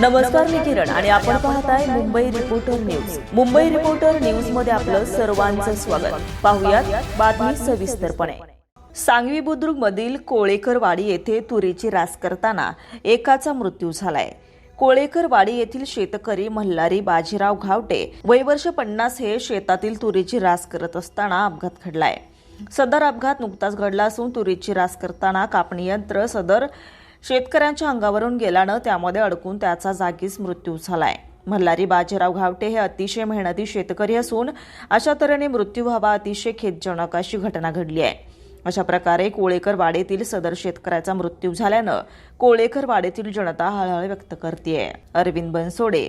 नमस्कार मी किरण आणि आपण पाहताय Mumbai reporter news Mumbai reporter न्यूजमध्ये आपलं सर्वांचं स्वागत. पाहुयात बातमी सविस्तरपणे. सांगवी बुद्रुक मधील कोळेकरवाडी येथे तुरीची रास करताना एकाचा मृत्यू झालाय. कोळेकरवाडी येथील शेतकरी मल्हारी बाजीराव घावटे वयवर्ष पन्नास हे शेतातील तुरीची रास करत असताना अपघात घडलाय. सदर अपघात नुकताच घडला असून तुरीची रास करताना कापणी यंत्र सदर शेतकऱ्यांच्या अंगावरून गेल्यानं त्यामध्ये अडकून त्याचा जागीच मृत्यू झालाय. मल्हारी बाजीराव घावटे हे अतिशय मेहनती शेतकरी असून अशा तऱ्हेने मृत्यू व्हावा अतिशय खेदजनक अशी घटना घडली आहे. अशा प्रकारे कोळेकर वाडेतील सदर शेतकऱ्याचा मृत्यू झाल्यानं कोळेकर वाडेतील जनता हळहळ व्यक्त करतेय. Arvind Bansode